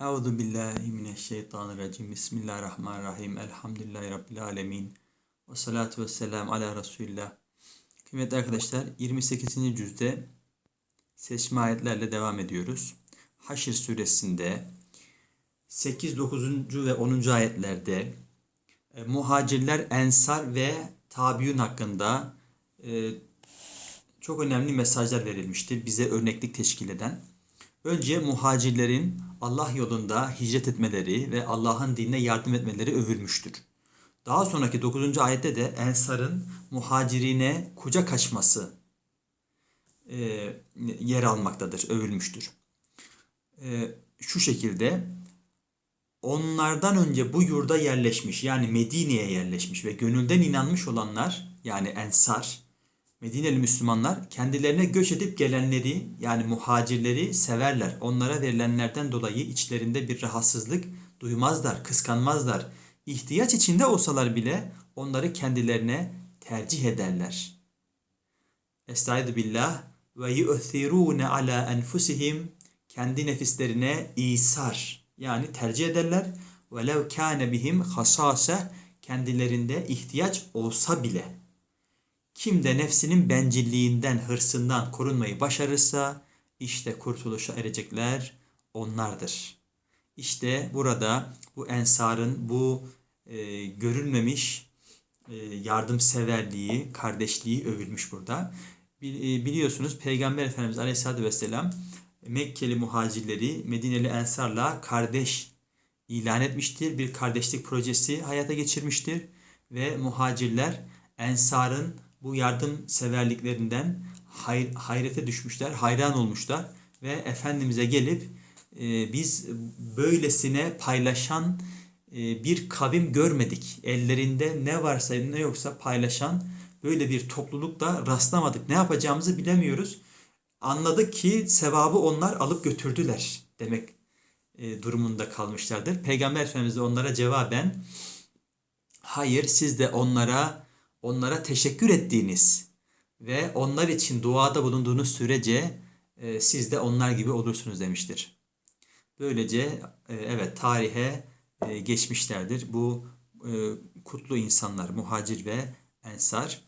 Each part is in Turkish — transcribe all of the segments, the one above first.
Euzu billahi mineşşeytanirracim. Bismillahirrahmanirrahim. Elhamdülillahi rabbil alamin. Ve salatu vesselam ala Resulillah. Kıymetli arkadaşlar, 28. cüzde seçme ayetlerle devam ediyoruz. Haşr suresinde 8, 9. ve 10. ayetlerde e, muhacirler, ensar ve tabiun hakkında e, çok önemli mesajlar verilmiştir. Bize örneklik teşkil eden. Önce muhacirlerin Allah yolunda hicret etmeleri ve Allah'ın dinine yardım etmeleri övülmüştür. Daha sonraki 9. ayette de Ensar'ın muhacirine kucak açması e, yer almaktadır, övülmüştür. E, şu şekilde onlardan önce bu yurda yerleşmiş yani Medine'ye yerleşmiş ve gönülden inanmış olanlar yani Ensar, Medineli Müslümanlar kendilerine göç edip gelenleri yani muhacirleri severler. Onlara verilenlerden dolayı içlerinde bir rahatsızlık duymazlar, kıskanmazlar. İhtiyaç içinde olsalar bile onları kendilerine tercih ederler. Estaizu billah ve yu'thirûne ala enfusihim kendi nefislerine isar yani tercih ederler. Ve lev kâne bihim hasâse kendilerinde ihtiyaç olsa bile.'' Kim de nefsinin bencilliğinden, hırsından korunmayı başarırsa işte kurtuluşa erecekler onlardır. İşte burada bu ensarın bu e, görülmemiş e, yardımseverliği, kardeşliği övülmüş burada. E, biliyorsunuz Peygamber Efendimiz Aleyhisselatü Vesselam Mekkeli muhacirleri Medineli Ensar'la kardeş ilan etmiştir. Bir kardeşlik projesi hayata geçirmiştir. Ve muhacirler Ensar'ın bu yardım severliklerinden hay, hayrete düşmüşler, hayran olmuşlar ve Efendimiz'e gelip e, biz böylesine paylaşan e, bir kavim görmedik. Ellerinde ne varsa ne yoksa paylaşan böyle bir toplulukla rastlamadık. Ne yapacağımızı bilemiyoruz. Anladık ki sevabı onlar alıp götürdüler demek e, durumunda kalmışlardır. Peygamber Efendimiz de onlara cevaben hayır siz de onlara onlara teşekkür ettiğiniz ve onlar için duada bulunduğunuz sürece e, siz de onlar gibi olursunuz demiştir. Böylece e, evet tarihe e, geçmişlerdir bu kutlu insanlar, muhacir ve ensar.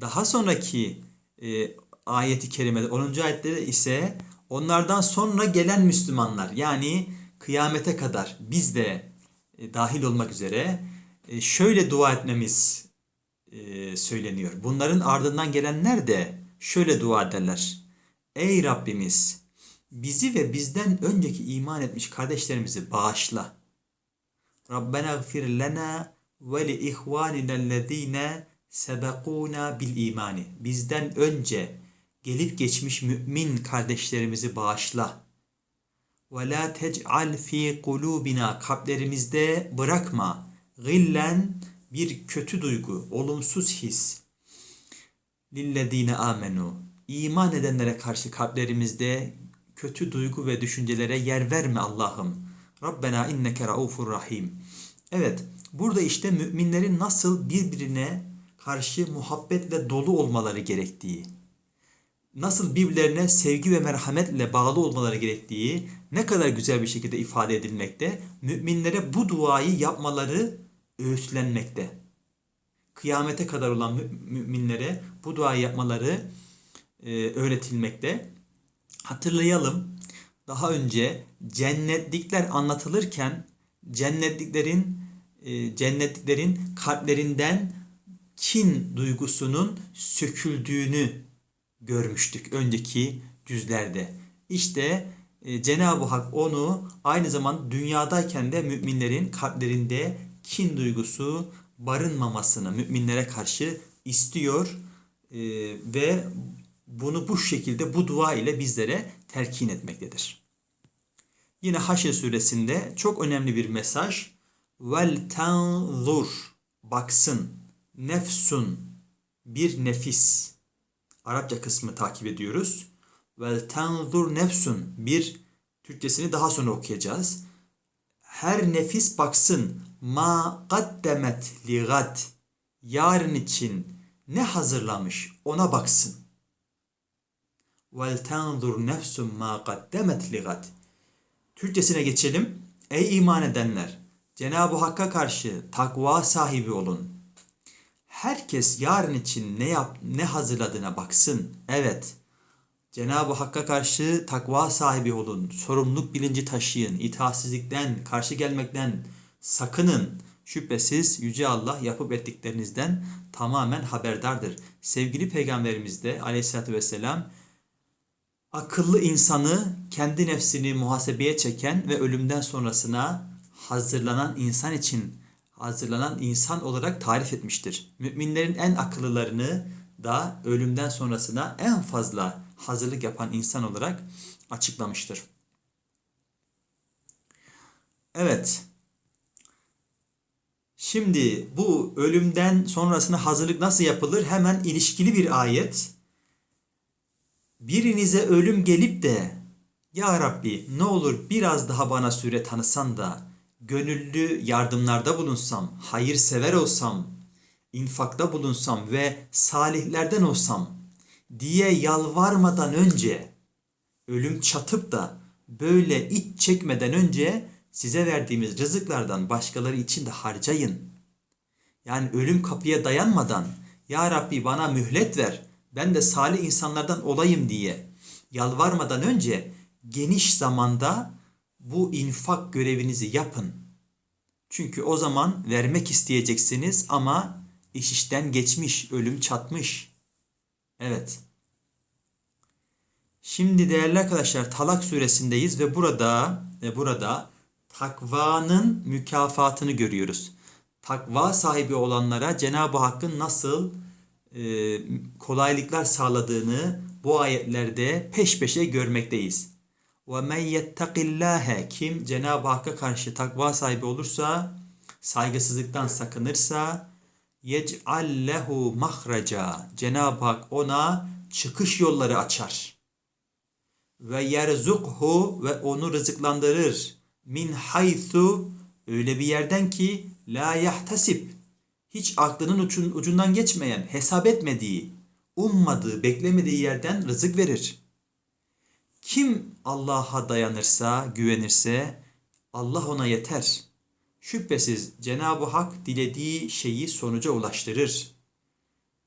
Daha sonraki e, ayeti kerimede 10. ayette ise onlardan sonra gelen Müslümanlar yani kıyamete kadar biz de dahil olmak üzere şöyle dua etmemiz e, söyleniyor. Bunların ardından gelenler de şöyle dua ederler. Ey Rabbimiz bizi ve bizden önceki iman etmiş kardeşlerimizi bağışla. Rabbena gfir lena ve li ihvaninellezine sebekuna bil imani. Bizden önce gelip geçmiş mümin kardeşlerimizi bağışla. Ve la tec'al fi kulubina kalplerimizde bırakma. Gillen bir kötü duygu, olumsuz his. Lillezine amenu. İman edenlere karşı kalplerimizde kötü duygu ve düşüncelere yer verme Allah'ım. Rabbena inneke raufur rahim. Evet, burada işte müminlerin nasıl birbirine karşı muhabbetle dolu olmaları gerektiği, nasıl birbirlerine sevgi ve merhametle bağlı olmaları gerektiği ne kadar güzel bir şekilde ifade edilmekte. Müminlere bu duayı yapmaları öğütlenmekte. Kıyamete kadar olan müminlere bu duayı yapmaları e, öğretilmekte. Hatırlayalım. Daha önce cennetlikler anlatılırken cennetliklerin e, cennetliklerin kalplerinden kin duygusunun söküldüğünü görmüştük önceki cüzlerde. İşte e, Cenab-ı Hak onu aynı zamanda dünyadayken de müminlerin kalplerinde kin duygusu barınmamasını müminlere karşı istiyor e, ve bunu bu şekilde bu dua ile bizlere telkin etmektedir. Yine Haşr suresinde çok önemli bir mesaj. Vel tanzur baksın nefsun bir nefis. Arapça kısmı takip ediyoruz. Vel tanzur nefsun bir Türkçesini daha sonra okuyacağız. Her nefis baksın ma kaddemet li yarın için ne hazırlamış ona baksın. Vel tanzur nefsun ma kaddemet li. Türkçesine geçelim. Ey iman edenler! Cenab-ı Hakk'a karşı takva sahibi olun. Herkes yarın için ne yap ne hazırladığına baksın. Evet. Cenab-ı Hakk'a karşı takva sahibi olun. Sorumluluk bilinci taşıyın. İtaatsizlikten, karşı gelmekten sakının. Şüphesiz Yüce Allah yapıp ettiklerinizden tamamen haberdardır. Sevgili Peygamberimiz de aleyhissalatü vesselam akıllı insanı kendi nefsini muhasebeye çeken ve ölümden sonrasına hazırlanan insan için hazırlanan insan olarak tarif etmiştir. Müminlerin en akıllılarını da ölümden sonrasına en fazla hazırlık yapan insan olarak açıklamıştır. Evet. Şimdi bu ölümden sonrasına hazırlık nasıl yapılır? Hemen ilişkili bir ayet. Birinize ölüm gelip de Ya Rabbi ne olur biraz daha bana süre tanısan da gönüllü yardımlarda bulunsam, hayırsever olsam, infakta bulunsam ve salihlerden olsam diye yalvarmadan önce ölüm çatıp da böyle iç çekmeden önce size verdiğimiz rızıklardan başkaları için de harcayın. Yani ölüm kapıya dayanmadan Ya Rabbi bana mühlet ver ben de salih insanlardan olayım diye yalvarmadan önce geniş zamanda bu infak görevinizi yapın. Çünkü o zaman vermek isteyeceksiniz ama iş işten geçmiş, ölüm çatmış. Evet. Şimdi değerli arkadaşlar Talak suresindeyiz ve burada ve burada takvanın mükafatını görüyoruz. Takva sahibi olanlara Cenab-ı Hakk'ın nasıl e, kolaylıklar sağladığını bu ayetlerde peş peşe görmekteyiz. Ve men yettaqillâhe kim Cenab-ı Hakk'a karşı takva sahibi olursa, saygısızlıktan sakınırsa yec'al lehu mahraca Cenab-ı Hak ona çıkış yolları açar. Ve yerzukhu ve onu rızıklandırır. Min haythu öyle bir yerden ki la yahtasib hiç aklının ucun, ucundan geçmeyen, hesap etmediği, ummadığı, beklemediği yerden rızık verir. Kim Allah'a dayanırsa, güvenirse Allah ona yeter. Şüphesiz Cenab-ı Hak dilediği şeyi sonuca ulaştırır.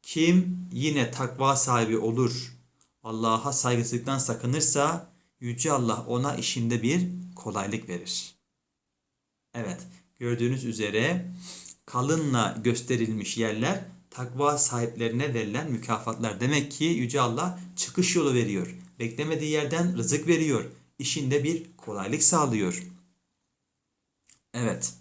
Kim yine takva sahibi olur, Allah'a saygısızlıktan sakınırsa Yüce Allah ona işinde bir kolaylık verir. Evet, gördüğünüz üzere kalınla gösterilmiş yerler takva sahiplerine verilen mükafatlar. Demek ki Yüce Allah çıkış yolu veriyor. Beklemediği yerden rızık veriyor. İşinde bir kolaylık sağlıyor. Evet.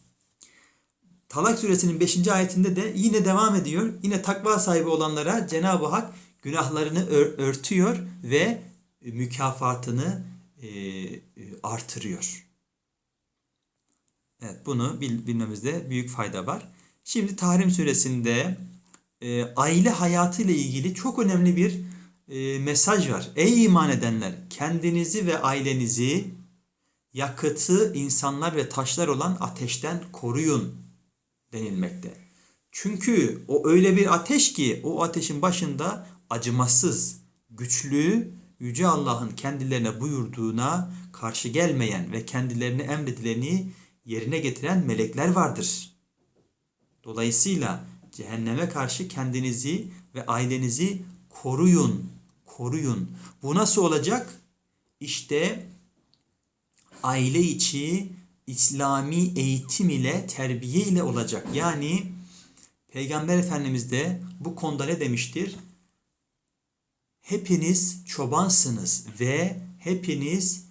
Talak suresinin 5. ayetinde de yine devam ediyor. Yine takva sahibi olanlara Cenab-ı Hak günahlarını ör- örtüyor ve mükafatını e, artırıyor. Evet bunu bil, bilmemizde büyük fayda var. Şimdi Tahrim suresinde e, aile hayatı ile ilgili çok önemli bir e, mesaj var. Ey iman edenler kendinizi ve ailenizi yakıtı insanlar ve taşlar olan ateşten koruyun denilmekte. Çünkü o öyle bir ateş ki o ateşin başında acımasız, güçlü, Yüce Allah'ın kendilerine buyurduğuna karşı gelmeyen ve kendilerine emredileni yerine getiren melekler vardır. Dolayısıyla cehenneme karşı kendinizi ve ailenizi koruyun, koruyun. Bu nasıl olacak? İşte aile içi İslami eğitim ile, terbiye ile olacak. Yani Peygamber Efendimiz de bu konuda ne demiştir? Hepiniz çobansınız ve hepiniz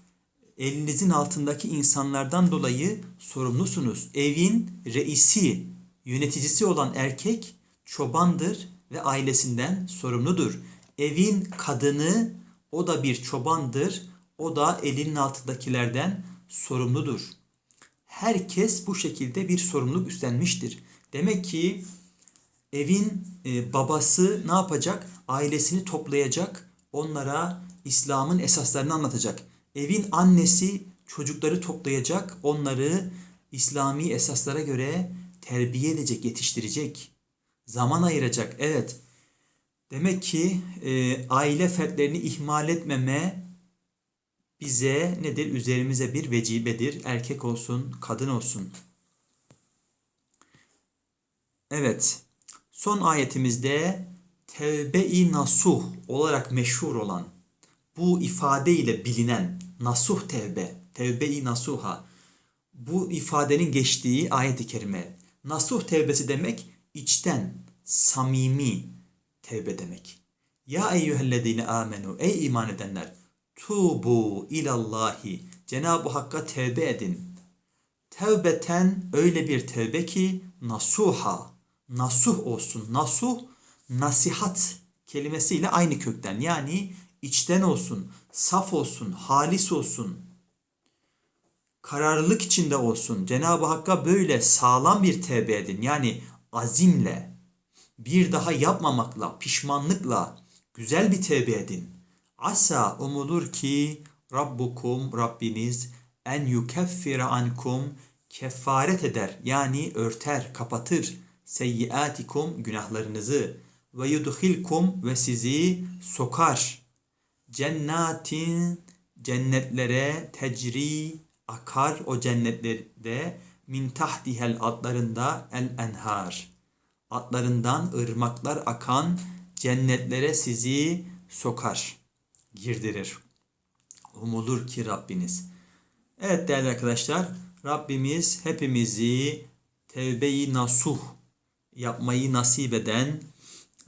elinizin altındaki insanlardan dolayı sorumlusunuz. Evin reisi, yöneticisi olan erkek çobandır ve ailesinden sorumludur. Evin kadını o da bir çobandır. O da elinin altındakilerden sorumludur. Herkes bu şekilde bir sorumluluk üstlenmiştir. Demek ki evin e, babası ne yapacak? Ailesini toplayacak, onlara İslam'ın esaslarını anlatacak. Evin annesi çocukları toplayacak, onları İslami esaslara göre terbiye edecek, yetiştirecek. Zaman ayıracak. Evet. Demek ki e, aile fertlerini ihmal etmeme bize nedir? Üzerimize bir vecibedir. Erkek olsun, kadın olsun. Evet. Son ayetimizde tevbe-i nasuh olarak meşhur olan bu ifade ile bilinen nasuh tevbe, tevbe-i nasuha bu ifadenin geçtiği ayet-i kerime. Nasuh tevbesi demek içten, samimi tevbe demek. Ya eyyühellezine amenu ey iman edenler tubu ilallahi Cenab-ı Hakk'a tevbe edin. Tevbeten öyle bir tevbe ki nasuha nasuh olsun. Nasuh nasihat kelimesiyle aynı kökten. Yani içten olsun, saf olsun, halis olsun. Kararlılık içinde olsun. Cenab-ı Hakk'a böyle sağlam bir tevbe edin. Yani azimle, bir daha yapmamakla, pişmanlıkla güzel bir tevbe edin. Asa umulur ki Rabbukum Rabbiniz en yukeffire ankum kefaret eder yani örter, kapatır seyyiatikum günahlarınızı ve yudhilkum ve sizi sokar cennatin cennetlere tecri akar o cennetlerde min tahtihel altlarında el enhar atlarından ırmaklar akan cennetlere sizi sokar, girdirir. Umulur ki Rabbiniz. Evet değerli arkadaşlar, Rabbimiz hepimizi tevbe-i nasuh yapmayı nasip eden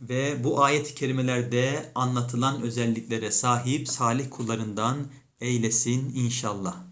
ve bu ayet-i kerimelerde anlatılan özelliklere sahip salih kullarından eylesin inşallah.